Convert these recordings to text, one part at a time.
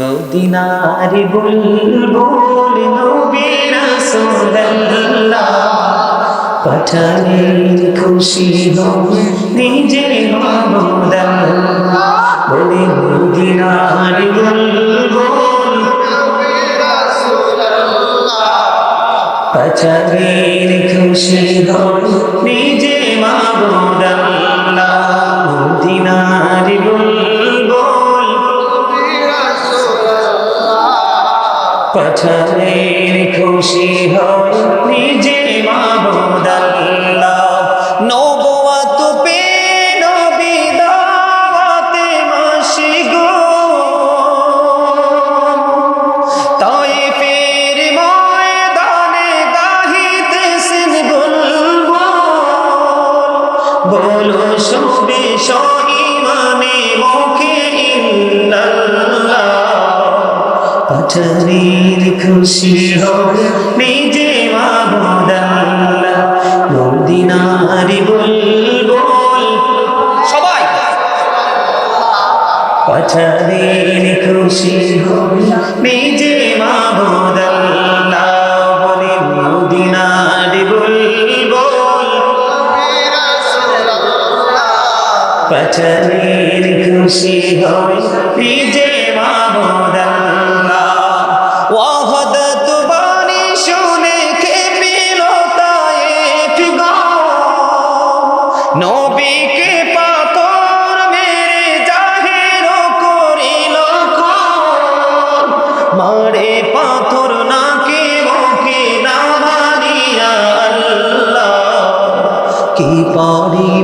মদিনার বুলবুল নবী রাসূলুল্লাহ পাঠালে খুশি হও নিজে মাবুদাল্লাহ বলে মদিনার বুলবুল পাঠালে খুশি হও নিজে মাবুদাল্লাহ মদিনার বুলবুল পাঠালের খুশি হয় নিজে মাবুদাল্লাহ নবুয়াত পে নবী দাওয়াতে মাশগো। তাইফের ময়দানে গাহিতেছেন বুলবুল বলো মুখে ইল্লাল্লাহ পাঠানির খুশি হয় নিজে মদিনারি বুলবুল। সবাই। পাঠানির খুশি হয় নিজে পাঠানির খুশি হয় নিজে মাবুদাল্লাহ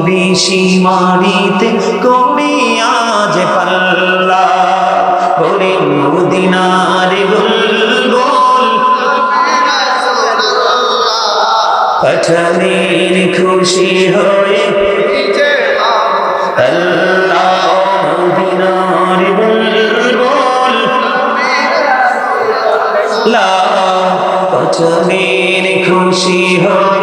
পারি বেশি মারিতে কমিয়া যে পাল্লা বলে মদিনার বুলবুল পাঠানের খুশি হয়ে পাঠানের খুশি হয়ে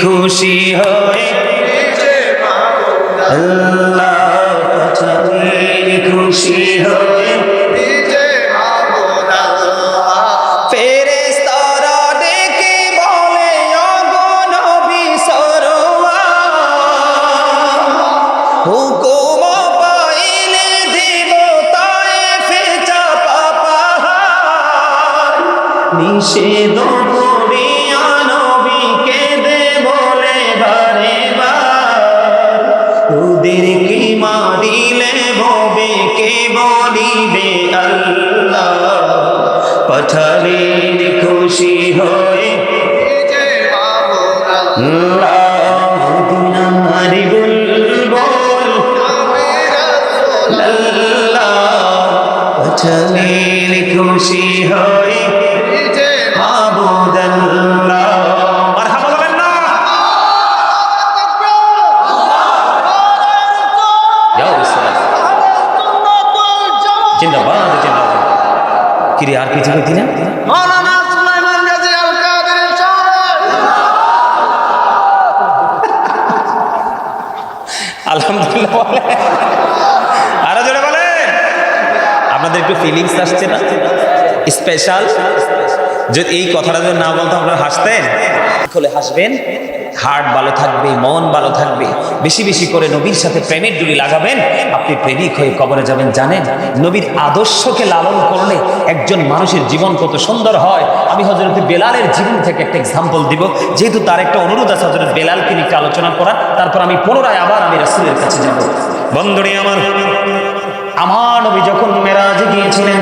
খুশি হয় ফিলিংস আসছে না? স্পেশাল যদি এই কথাটা যদি না বলতো আপনারা হাসতেন? খুলে হাসবেন, হার্ট ভালো থাকবে, মন ভালো থাকবে, বেশি বেশি করে নবীর সাথে প্রেমের ডুরি লাগাবেন, আপনি প্রেমিক হয়ে কবরে যাবেন, জানেন? নবীর আদর্শকে লালন করলে একজন মানুষের জীবন কত সুন্দর হয়। আমি হজরত বেলালের জীবন থেকে একটা এক্সাম্পল দিব। যেহেতু তার একটা অনুরোধ আছে হজরত বেলালকে নিয়ে আলোচনা করা তারপর আমি পুনরায় আবার আমি রাসুলের কাছে যাব। বন্ধুরে আমার আমার নবী যখন মেরাজে গিয়েছিলেন,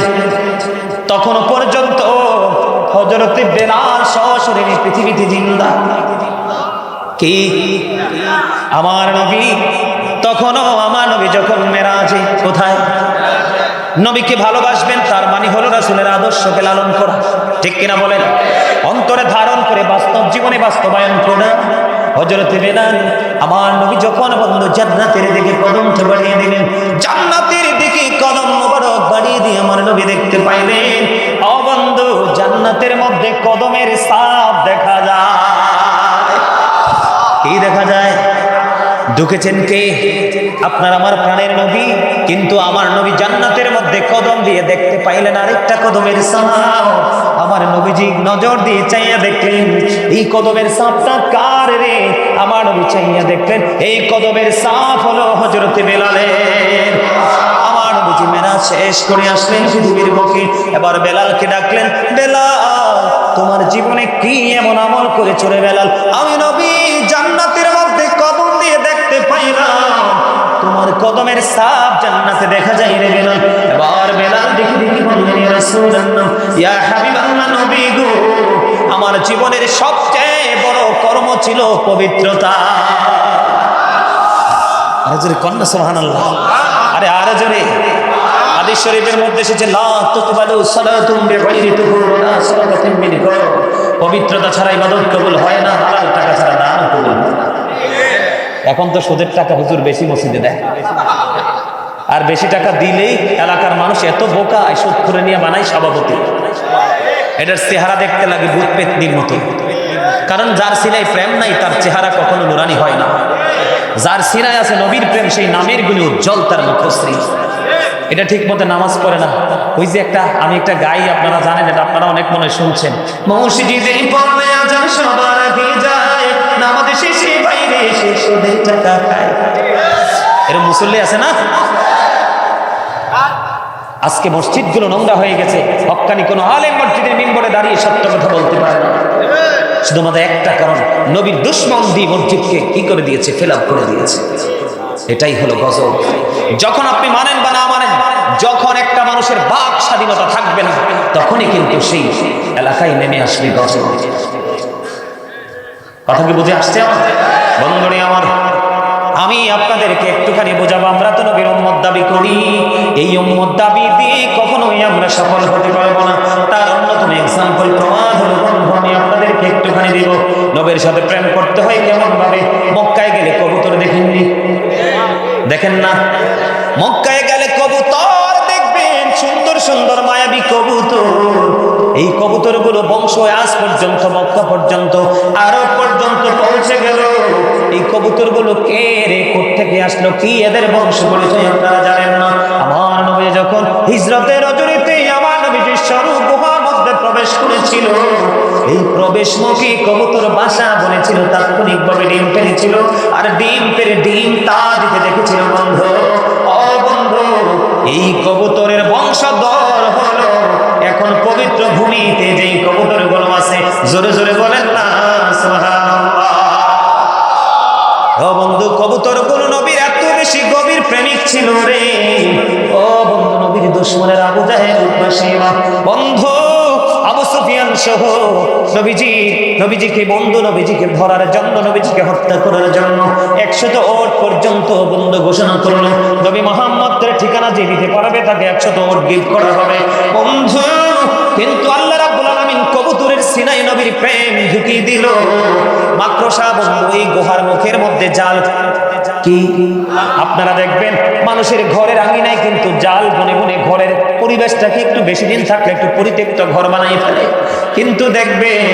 তখনও পর্যন্ত হজরতে বেলাল সশরীরে পৃথিবীতে জিন্দা। কি? আমার নবী? তখনও আমার নবী যখন মেরাজে, কোথায়? নবীকে ভালোবাসবেন, তার মানে হলো রাসুলের আদর্শকে লালন করা। ঠিক কিনা বলেন? অন্তরে ধারণ করে বাস্তব জীবনে বাস্তবায়ন করে। হজরত বেলাল আমার নবী যখন বন্ধু জান্নাতের দিকে কদম বাড়িয়ে দিলেন কদম দিয়ে আমার নবী দেখতে পাইলেন জান্নাতের মধ্যে কদমের সাপ দেখা যায়। কি দেখা যায়? ঢুকেছেন কে? আপনার আমার প্রাণের নবী, কিন্তু আমার নবী জান্নাতের মধ্যে কদম দিয়ে দেখতে পাইলেন আরেকটা কদমের সাপ। আমার নবীজি নজর দিয়ে চাইয়া দেখলেন, এই কদমের সাপটা কার রে? আমার নবী চাইয়া দেখলেন, এই কদমের সাপ হলো হজরতে মেনা শেষ করে আসলেন পৃথিবীর মুখে এবার বেলালকে ডাকলেন, বেলাল, তোমার জীবনে কি এমন আমল করে চলে বেলাল? আমি নবী, জান্নাতের মধ্যে কদম দিয়ে দেখতে পাইলাম। তোমার কদমের সাপ জান্নাতে দেখা যায় রে বেলাল। এবার বেলাল দেখি দেখি বললেন, ইয়া রাসূলুল্লাহ, ইয়া হাবিবাল্লাহ নবী গো, আমার জীবনের সবচেয়ে বড় কর্ম ছিল পবিত্রতা। আরে জোরে কন্যা, সুবহানাল্লাহ। আরে আরে জোরে। হাদিস শরীফের মধ্যে এসেছে, লা তুকবালু সালাতুম বিগাইরি মিন পবিত্রতা ছাড়া ইবাদত কবুল হয় না, হালাল টাকা ছাড়া দান কবুল। এখন তো সুদের টাকা হুজুর বেশি মসজিদে দেয়। আর বেশি টাকা দিলেই এলাকার মানুষ এত বোকা সুদ করে নিয়ে বানায় সভাপতি। এটার চেহারা দেখতে লাগে ভূত পেতনির মতো। কারণ যার সিনায় প্রেম নাই, তার চেহারা কখনো নুরানি হয় না। যার সিনায় আছে নবীর প্রেম, সেই নামের গুলি উজ্জ্বল তার মুখশ্রী। এটা ঠিক মতো নামাজ পড়ে না। ওই যে একটা, আমি একটা গাই, আপনারা জানেন, এটা আপনারা অনেক মনে শুনছেন। মসজিদে এরকম মুসল্লি আছে না? আজকে মসজিদগুলো নোংরা হয়ে গেছে। হক্কানি কোনো আলেম মসজিদের মিম্বরে দাঁড়িয়ে সত্য কথা বলতে পারে না। শুধুমাত্র একটা কারণ, নবীর দুশ্মন দিয়ে মসজিদকে কি করে দিয়েছে? ফিল করে দিয়েছে। এটাই হলো গজব। যখন আপনি মানেন যখন একটা মানুষের বাক স্বাধীনতা থাকবে না, তখনই কিন্তু সেই এলাকায় নেমে আসবে কথা কি বুঝে আসছে? আমার বন্ধুরে আমার, আমি আপনাদেরকে একটুখানি বোঝাবো। আমরা তো নবীর উম্মত দাবি করি। এই উম্মত দাবি দিয়ে কখনোই আমরা সফল হতে পারব না। তার অন্যতম এক্সাম্পল প্রমাণ হলো বন্ধু, আমি আপনাদেরকে একটুখানি দিব। নবীর সাথে প্রেম করতে হয় কেমন ভাবে মক্কায় গেলে কবুতর দেখেননি? দেখেন না? মক্কায় গেলে কবুতর এই কবুতরগুলো বংশ আজ পর্যন্ত, মক্কা পর্যন্ত আরও পর্যন্ত পৌঁছে গেল। এই কবুতরগুলো কে রে থেকে আসলো? কি এদের বংশ পরিচয় আপনারা জানেন না? আমার নবী যখন হিজরতের রজনীতে আমার নবী স্বরূপ গুহার মধ্যে প্রবেশ করেছিল, এই প্রবেশমুখী কবুতর বাসা বলেছিল, তাৎক্ষণিকভাবে ডিম পেরেছিল। আর ডিম পেরে ডিম তা দিতে দেখেছিল, বন্ধ, ও বন্ধু, এই কবুতরের বংশধর হলো এখন পবিত্র ভূমিতে যেই কবুতরগুলো আছে, জোরে জোরে বলেন না বন্ধু, কবুতর কোন নবীর এত বেশি গভীর প্রেমিক ছিল রে। ও বন্ধু, নবীর দুশ্মনের আবু জাহেল উদ্বাসীরা বন্ধু, আবু সুফিয়ান সহ নবীজি, নবীজিকে বন্ধু, নবীজিকে ধরার জন্য, নবীজিকে হত্যা করার জন্য একশত ওট পর্যন্ত বন্ধু ঘোষণা করল। নবী মোহাম্মদের ঠিকানা যে দিতে পারবে, তাকে একশত ওট গিফট করা হবে। বন্ধু কিন্তু আল্লাহ রাব্বুল আলামিন কবুতরের সিনাই নবীর প্রেম ঢুকিয়ে দিল। মাকড়সা বন্ধু, এই গুহার মুখের মধ্যে জাল কি? আপনারা দেখবেন, মানুষের ঘরের আঙিনায় কিন্তু জাল বনে বনে ঘরের পরিবেশটাকে একটু বেশি দিন থাকলে একটু পরিত্যক্ত ঘর বানাই ফেলে। কিন্তু দেখবেন,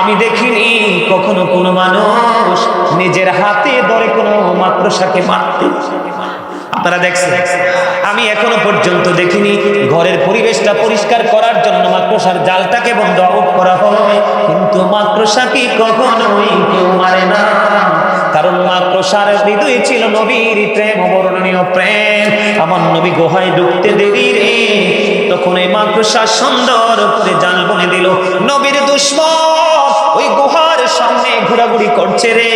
আমি দেখিনি কখনো কোনো মানুষ নিজের হাতে ধরে কোনো মাকড়সাকে মারতে। আপনারা দেখছেন। আমি এখনও পর্যন্ত দেখিনি ঘরের পরিবেশটা পরিষ্কার করার জন্য মাকড়সার জালটাকে বন্ধ করা হয় কিন্তু মাকড়সা কি কখনোই কেউ মারে না। কারণ মাকড়সার ছিল নবীর প্রেম, অবর্ণনীয় প্রেম। আমার নবী গুহায় ঢুকতে দেরি রে। তখন এই মাকড়সা সুন্দর করে জাল বনে দিল, নবীর দুশ্মন ওই গুহার সামনে ঘোরাঘুরি করছে রে।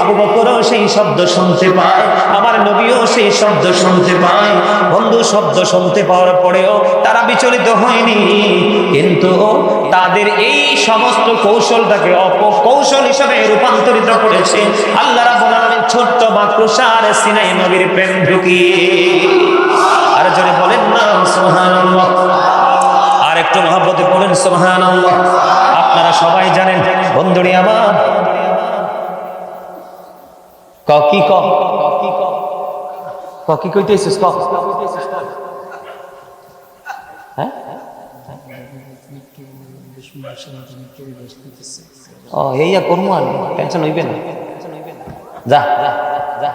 আবু বকরও সেই শব্দ শুনতে পায়, আমার নবীও সেই শব্দ শুনতে পায়। বন্ধু শব্দ শুনতে পাওয়ার পরেও তারা বিচলিত হয়নি। কিন্তু তাদের এই সমস্ত কৌশলটাকে অপকৌশল হিসেবে রূপান্তরিত করেছে আল্লাহ আলামিন ছোট্ট মাকড়সার সিনাই নবীর প্রেম ঢুকিয়ে। আর জোরে বলেন না, সুবহানাল্লাহ। আর একটু মহাব্বতে পড়েন সুবহানাল্লাহ। আপনার সবাই জানেন বন্ধুরি আমার। ক, কি ক? ক, কি কইতেছিস, ক? হ্যাঁ? ও এইয়া করব আর টেনশন হইবে না। যা যা যা।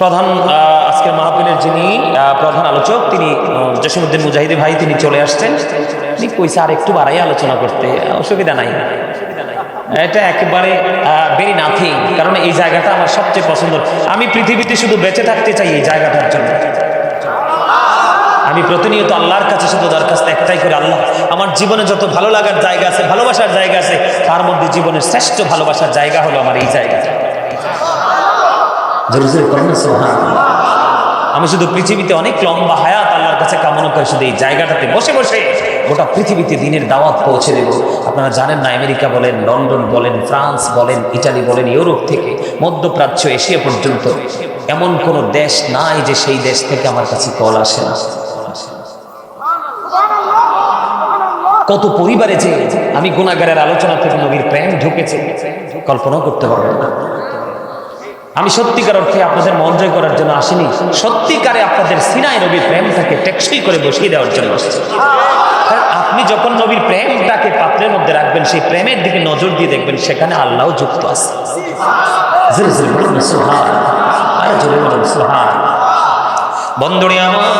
প্রধান আজকের মাহফিলের যিনি প্রধান আলোচক তিনি আহ, জসীমউদ্দিন মুজাহিদি ভাই তিনি চলে আসছেন। তিনি কইছে আর একটু বাড়াই আলোচনা করতে অসুবিধা নাই। এটা একেবারে ভেরি নাথিং কারণ এই জায়গাটা আমার সবচেয়ে পছন্দ। আমি পৃথিবীতে শুধু বেঁচে থাকতে চাই এই জায়গাটার জন্য। আমি প্রতিনিয়ত আল্লাহর কাছে শুধু দরখাস্ত একটাই করে আল্লাহ আমার জীবনে যত ভালো লাগার জায়গা আছে ভালোবাসার জায়গা আছে তার মধ্যে জীবনের শ্রেষ্ঠ ভালোবাসার জায়গা হলো আমার এই জায়গাটা আমি শুধু পৃথিবীতে অনেক লম্বা হায়াত আল্লাহর কাছে কামনা করে শুধু এই জায়গাটাতে বসে বসে গোটা পৃথিবীতে দিনের দাওয়াত পৌঁছে দেব। আপনারা জানেন না, আমেরিকা বলেন, লন্ডন বলেন, ফ্রান্স বলেন, ইটালি বলেন, ইউরোপ থেকে মধ্যপ্রাচ্য এশিয়া পর্যন্ত এমন কোনো দেশ নাই যে সেই দেশ থেকে আমার কাছে কল আসে না। কত পরিবারে যে আমি গুণাগারের আলোচনা থেকে নবীর প্রেম ঢুকেছে, কল্পনাও করতে পারবেন না। আমি সত্যিকার অর্থে আপনাদের মন জয় করার জন্য আসিনি। সত্যিকারে আপনাদের সিনাই নবীর প্রেমটাকে টেকসই করে বসিয়ে দেওয়ার জন্য আসছি। আপনি যখন নবীর প্রেমটাকে পাত্রের মধ্যে রাখবেন, সেই প্রেমের দিকে নজর দিয়ে দেখবেন, সেখানে আল্লাহ যুক্ত আছে। জোরে জোরে বলুন। বন্ধুরে আমার,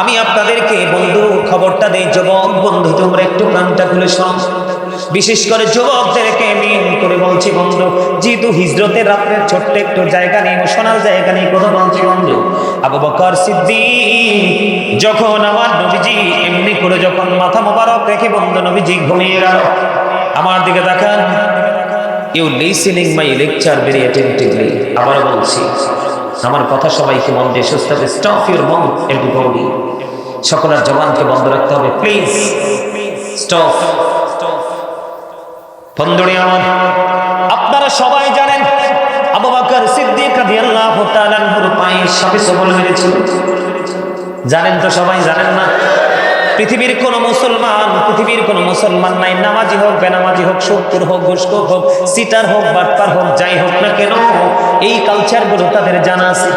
আমি আপনাদেরকে বন্ধু খবরটা দেই, যুবক বন্ধু, তোমরা একটু প্রাণটা খুলে শোনো। বিশেষ করে যুবকদেরকে মেন করে বলছি বন্ধু, যেহেতু হিজরতের রাত্রের ছোট্ট একটু জায়গা নেই ইমোশনাল জায়গা নেই, কথা বলছি বন্ধু। আবু বকর সিদ্দিক, যখন আমার নবীজি এমনি করে যখন মাথা মোবারক রেখে বন্ধু নবীজি ঘুমিয়ে গেল, আমার দিকে দেখান you listening my lecture very attentively আবার বলছি আমার কথা সবাইকে মন দিয়ে সুস্থ হবে স্টপ ইউর মন এভরিবডি সকলের জবানকে বন্ধ রাখতে হবে প্লিজ স্টপ বন্ধুরি আমার, আপনারা সবাই জানেন, আবু বকর সিদ্দিক রাদিয়াল্লাহু তাআলা আনহুর পায়ে সাপে সবল মেরেছিল। জানেন তো সবাই, জানেন না? পৃথিবীর কোন মুসলমান, পৃথিবীর কোন মুসলমান নাই। নামাজি হোক, বেনামাজি হোক সত্তর হোক, ঘুষখোর হোক, সিটার হোক, বাটপার হোক, যাই হোক না কেন এই কালচারগুলো তাদের জানা আছে।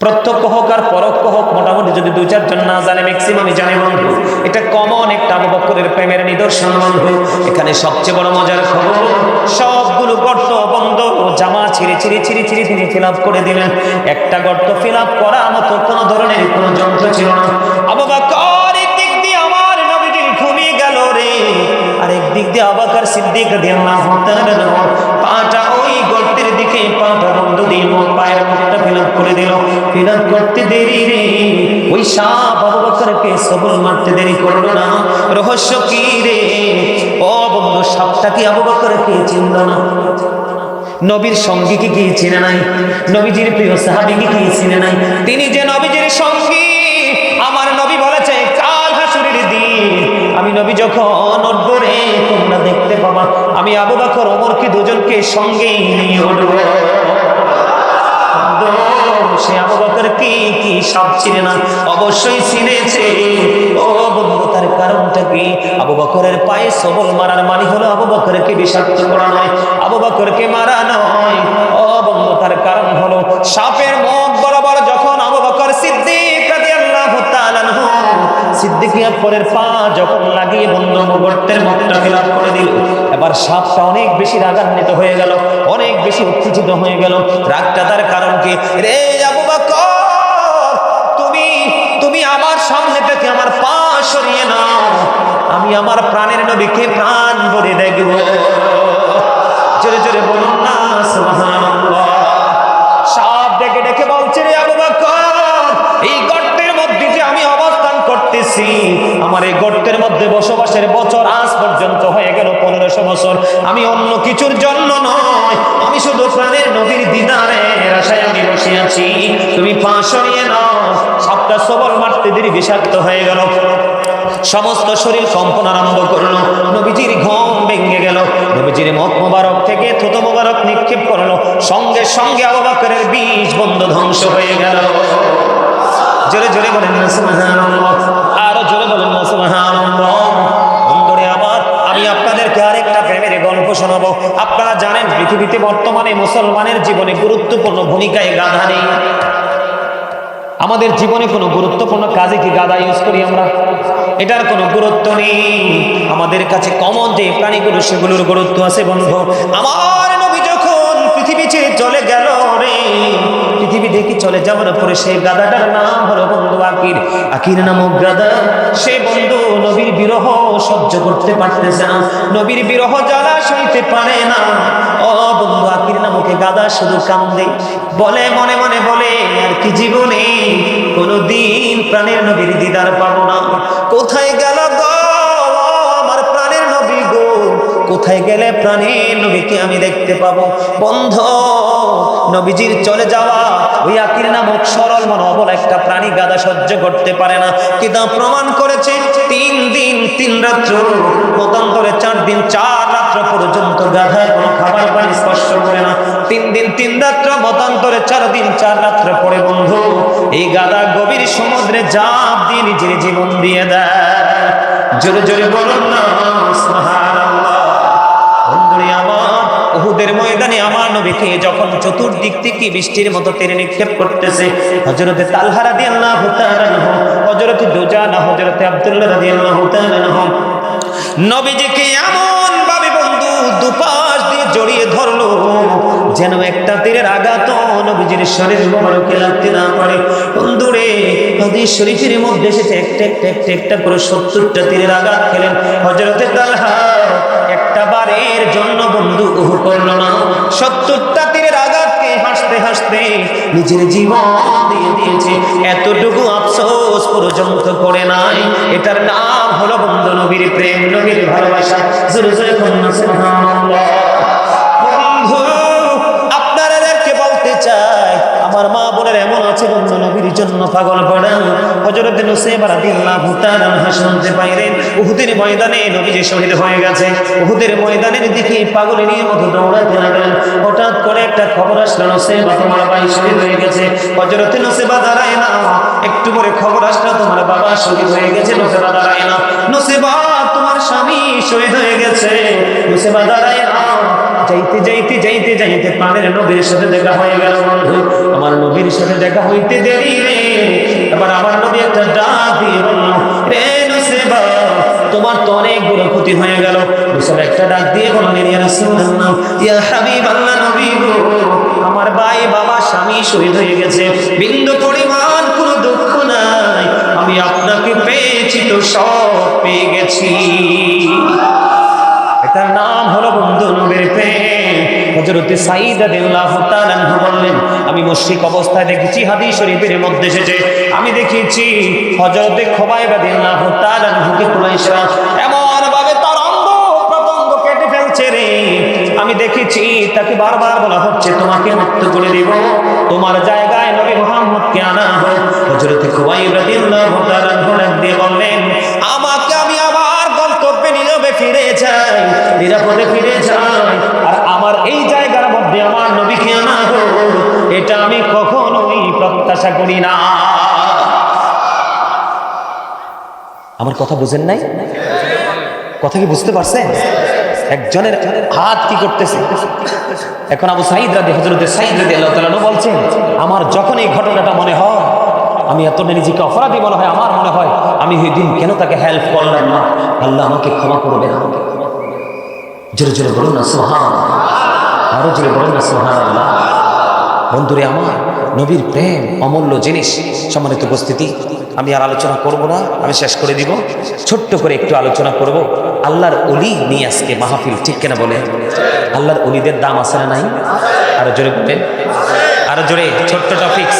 প্রত্যক্ষ হোক আর পরোক্ষ হোক, মোটামুটি যদি দু চারজন না জানে ম্যাক্সিমামই জানে বন্ধু। এটা কমন একটা আবু বকরের প্রেমের নিদর্শন বন্ধু। এখানে সবচেয়ে বড় মজার খবর, সবগুলো গর্ত বন্ধ, জামা ছিঁড়ে ছিঁড়ে ছিঁড়ে ছিঁড়ে তিনি ফিল করে দিলেন। একটা গর্ত ফিল করার মতো কোনো ধরনের কোনো যন্ত্র ছিল না। আবু দিয়ে আবাকার সিদ্দিক পাটা ওই গর্তের দিকে পাটা বন্ধ মোট পায়ের মুখটা ফিল করে দিল। ফিল করতে দেরি রে। ওই সাপ আবু বকরকে সবল মারতে দেরি করল না। রহস্য কি রে? ও বন্ধু, সাপটা কি আবু বকরকে চিনল না? নবীর সঙ্গী কি কি চিনে নাই? নবীজির প্রিয় সাহাবী কি কি চিনে নাই? তিনি যে নবীজির সঙ্গী, আমার নবী বলেছে, কাল হাসুরের দিন। আমি নবী যখন উঠব রে তোমরা দেখতে পাবা আমি আবু বকর ওমরকে দুজনকে সঙ্গে নিয়ে উঠব? আবু বকর কি চিনে অবশ্যই চিনেছে। তার কারণটা কি? পায়ে মারার মানে হলো নয় মারা নয়। ও তার কারণ হলো সাপের সিদ্দিক আকবরের পা যখন লাগিয়ে বন্ধু গর্তের মুখটা ফিলাপ করে দিল, এবার সাপটা অনেক বেশি রাগান্বিত হয়ে গেল, অনেক বেশি উত্তেজিত হয়ে গেল। রাগটা তার কারণ কি? রে আবু বকর, তুমি তুমি আমার সামনে থেকে আমার পা সরিয়ে নাও, আমি আমার প্রাণের নবীকে প্রাণ ভরে দেখব। জোরে জোরে বলুন না, সুবহানাল্লাহ। করতেছি আমার এই গর্তের মধ্যে বসবাসের বছর আজ পর্যন্ত হয়ে গেল পনেরোশো বছর। আমি অন্য কিছুর জন্য নয়, আমি শুধু প্রাণের নবীর দিদারের আশায় আমি বসে আছি। তুমি পা সরিয়ে নাও, সাপটা সবল মারতে দেরি বিষাক্ত হয়ে গেল। সমস্ত শরীর কম্পন আরম্ভ করল। নবীজির ঘম ভেঙে গেল। নবীজির মত মোবারক থেকে থুতো মোবারক নিক্ষেপ করল। সঙ্গে সঙ্গে আবু বকরের বীজ বন্ধ ধ্বংস হয়ে গেল। জোরে জোরে বলেন, সুবহানাল্লাহ। আর জোরে বলেন না আপনারা জানেন, পৃথিবীতে বর্তমানে মুসলমানের জীবনে গুরুত্বপূর্ণ ভূমিকায় গাধা নেই। আমাদের জীবনে কোনো গুরুত্বপূর্ণ কাজে কি গাদা ইউজ করি আমরা? এটার কোনো গুরুত্ব নেই। আমাদের কাছে কমন যে প্রাণীগুলো, সেগুলোর গুরুত্ব আছে, বন্ধু। আমার নবী যখন পৃথিবী চলে গেল দেখি চলে যাওয়ার পরে সেই গাদাটার নাম হলো বন্ধু আকির আকির নামক গাদা, সে বন্ধু নবীর বিরহ সহ্য করতে পারতেছে না। নবীর বিরহ জ্বালা সইতে পারে না। ও বন্ধু আকির নামকে গাদা শুধু কান্দে। বলে, মনে মনে বলে, আর কি জীবনে কোনদিন প্রাণের নবীর দিদার পাবো না। কোথায় গেল কোথায় গেলে প্রাণের নবীকে আমি দেখতে পাবো? বন্ধ। নবীজির চলে যাওয়া ওই আকির নামক সরল মনোবল একটা প্রাণী গাদা সহ্য করতে পারে না। কিন্তু প্রমাণ করেছে? তিন দিন, তিন রাত্র, মতান্তরে চার দিন, চার রাত্র পর্যন্ত গাধা কোনো খাবার পানি স্পর্শ করে না। তিন দিন, তিন রাত্র, মতান্তরে চার দিন, চার রাত্র পরে বন্ধু, এই গাদা গভীর সমুদ্রে জাপ দিয়ে নিজের জীবন দিয়ে দেয়। জোরে জোরে বলুন না, সুবহানাল্লাহ। আমার, উহুদের ময়দানে আমার নবীকে যখন চতুর্দিক থেকে বৃষ্টির মতো তেরে নিক্ষেপ করতেছে হজরতে তালহা রাদিয়াল্লাহু তাআলা আনহু হজরতে দুজানা হজরতে আব্দুল্লাহ রাদিয়াল্লাহু না আনহু, নবীজিকে এমন বন্ধু দুপাশ দিয়ে জড়িয়ে ধরলো। যেন একটা তীরের আঘাত নবীজির শরীর মোবারকে লাগতে না পারে। বন্ধুরে হাদিস শরীফের মধ্যে এসেছে একটা একটা একটা একটা করে সত্তরটা তীরের আঘাত খেলেন হজরতে তালহা। একটা বারের জন্য বন্ধু উহ করল না। সত্তরটা তীরের আঘাতকে হাসতে হাসতে নিজের জীবন দিয়ে দিয়েছে। এতটুকু আফসোস পর্যন্ত করে নাই। এটার নাম হলো বন্ধু নবীর প্রেম, নবীর ভালোবাসা। জোরে জোরে কন্যা আমার মা বোনের এমন আছে বন্ধু নবীর জন্য পাগল পড়া। হজরত নুসেবা রাদিয়াল্লাহু তাআলা শুনতে পাইলেন, উহুদের ময়দানে নবী যে শহীদ হয়ে গেছে। উহুদের ময়দানের দিকে পাগল পাগলের মতো দৌড়াতে লাগলেন। হঠাৎ করে একটা খবর আসলো নুসেবা তোমার ভাই শহীদ হয়ে গেছে। হজরত নুসেবা দাঁড়ায় না। একটু পরে খবর আসলো, তোমার বাবা শহীদ হয়ে গেছে নুসেবা দাঁড়ায় না। নুসেবা তোমার স্বামী শহীদ হয়ে গেছে। নুসেবা দাঁড়ায় না। যাইতে যাইতে যাইতে যাইতে প্রাণের নবীর সাথে দেখা হয়ে গেল বন্ধু। আমার নবীর সাথে দেখা হইতে দেরি রে। এবার আমার নবী একটা ডাক তোমার তো অনেক ক্ষতি হয়ে গেল। একটা ডাক দিয়ে বললেন, ইয়া রাসূলুল্লাহ, ইয়া নবী গো, আমার ভাই, বাবা, স্বামী শহীদ হয়ে গেছে। বিন্দু পরিমাণ কোনো দুঃখ নাই। আমি আপনাকে পেয়েছি তো সব পেয়ে গেছি। এটার নাম হলো বন্ধু হযরতে সাঈদ রাদিয়াল্লাহু তাআলা বললেন, আমি মুশরিক অবস্থায় দেখেছি, হাদিস শরীফের মধ্যে এসেছে। আমি দেখেছি হযরতে খবাইব রাদিয়াল্লাহু তাআলা আনহুকে কুরাইশরা এমন ভাবে তার অঙ্গ প্রত্যঙ্গ কেটে ফেলছে রে। আমি দেখেছি তাকে বারবার বলা হচ্ছে, তোমাকে মুক্ত করে দেব। তোমার জায়গায় নবী মুহাম্মদকে আনা হোক। হযরতে খবাইব রাদিয়াল্লাহু তাআলা ডাক দিয়ে বললেন, আমার ফিরে যাই, নিরাপদে ফিরে যাই। আর আমার এই জায়গার মধ্যে আমার নবীকে আনা এটা আমি কখনোই প্রত্যাশা করি না। আমার কথা বুঝেন নাই? কথা কি বুঝতে পারছেন? একজনের হাত কি করতেছে? এখন আবু সাইদ রাদি হজরতে সাইদ রাদি আল্লাহ বলছেন, আমার যখন এই ঘটনাটা মনে হয় আমি এতটা নিজেকে অপরাধী মনে হয়, আমার মনে হয় আমি ওই দিন কেন তাকে হেল্প করলাম না? আল্লাহ আমাকে ক্ষমা করবে আমাকে জোরে জোরে বলুন না সোহান আরও জোরে বলুন না সোহান আল্লাহ বন্ধুরে আমার, নবীর প্রেম অমূল্য জিনিস। সম্মানিত উপস্থিতি, আমি আর আলোচনা করব না, আমি শেষ করে দিব। ছোট্ট করে একটু আলোচনা করব। আল্লাহর অলি নিয়ে আজকে মাহফিল ঠিক কেনা বলে আল্লাহর অলিদের দাম আছে না নাই? আরও জোরে বলেন। আরও জোরে, ছোট্ট টপিক্স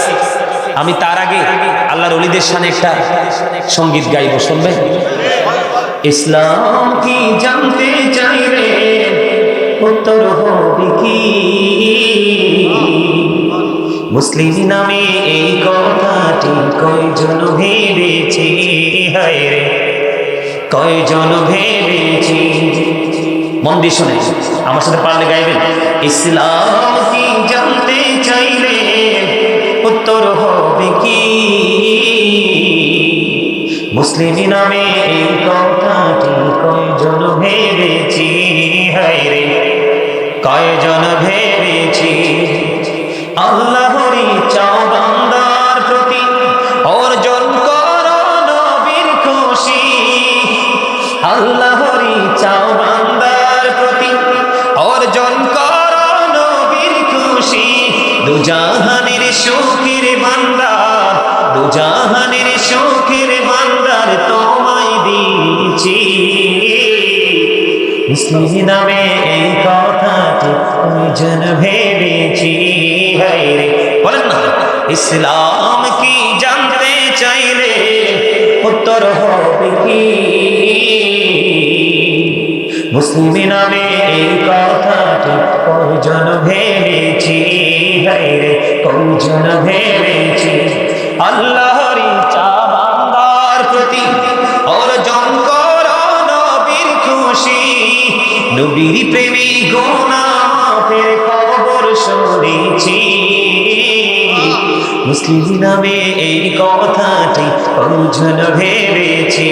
আমি তার আগে আল্লাহর অলিদের সামনে একটা সংগীত গাইব, শুনবেন? ইসলাম কি জানতে চাই রে উত্তর হবে কি? মুসলিম নামে এই কথাটি কয়জন ভেবেছি? হায় রে, কয়জন ভেবেছি? মন দিয়ে শোনে আমার সাথে পারলে গাইবেন। ইসলাম কি জানতে উত্তর হবে কি? মুসলিম নামে এই কথাটি কয়জন ভেবেছি? হায় রে, কয়জন ভেবেছি? আল্লাহরই চাও বান্দার প্রতি, অর্জন কর নবীর খুশি। আল্লাহরই চাও বান্দার প্রতি, অর্জন কর নবীর খুশি। দুজাহানের মুসলিম নামে এই কথাটি যেন ভেবেছি হায় রে বলেন না ইসলাম কি জানতে চাইলে উত্তর হবে কি মুসলিম নামে এই কথাটি কয়জন ভেবেছি হায় রে কয়জন ভেবেছি মুসলিম নামে এই কথাটি কয়জন ভেবেছি?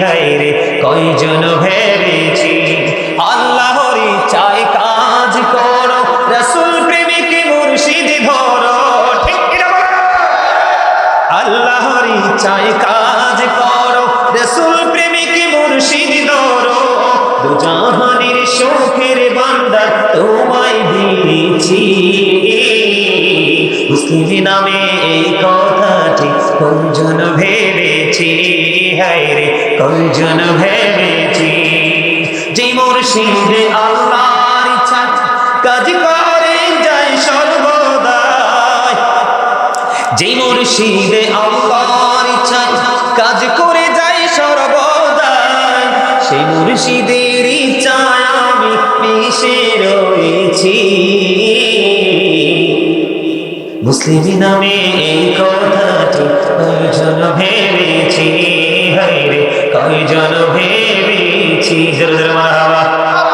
হায় রে কয়জন ভেবেছি? আল্লাহরই চাই কাজ করো, রসুল প্রেমিক মুর্শিদ ধরো। ঠিক? আল্লাহরই চাই কাজ করো, রসুল প্রেমিক মুর্শিদ ধরো। দুজাহানের সুখের বান্দা তোমায় দিয়েছি। মুসলিম নামে এই কথাটি? কয়জন ভেবেছি, হায় রে কয়জন ভেবেছি। যে মুর্শিদ আল্লাহর ইচ্ছা, কাজ করে, যায় সর্বদাই। যে মুর্শিদে আল্লাহর ইচ্ছায় কাজ করে, যায় সর্বদা সেই মুর্শিদের ইচ্ছায় আমি মিশে রয়েছি। মুসলিম নামে এই কথাটি কয়জন ভেবেছি? হাইরে কয়জন ভেবেছি? জোর জোর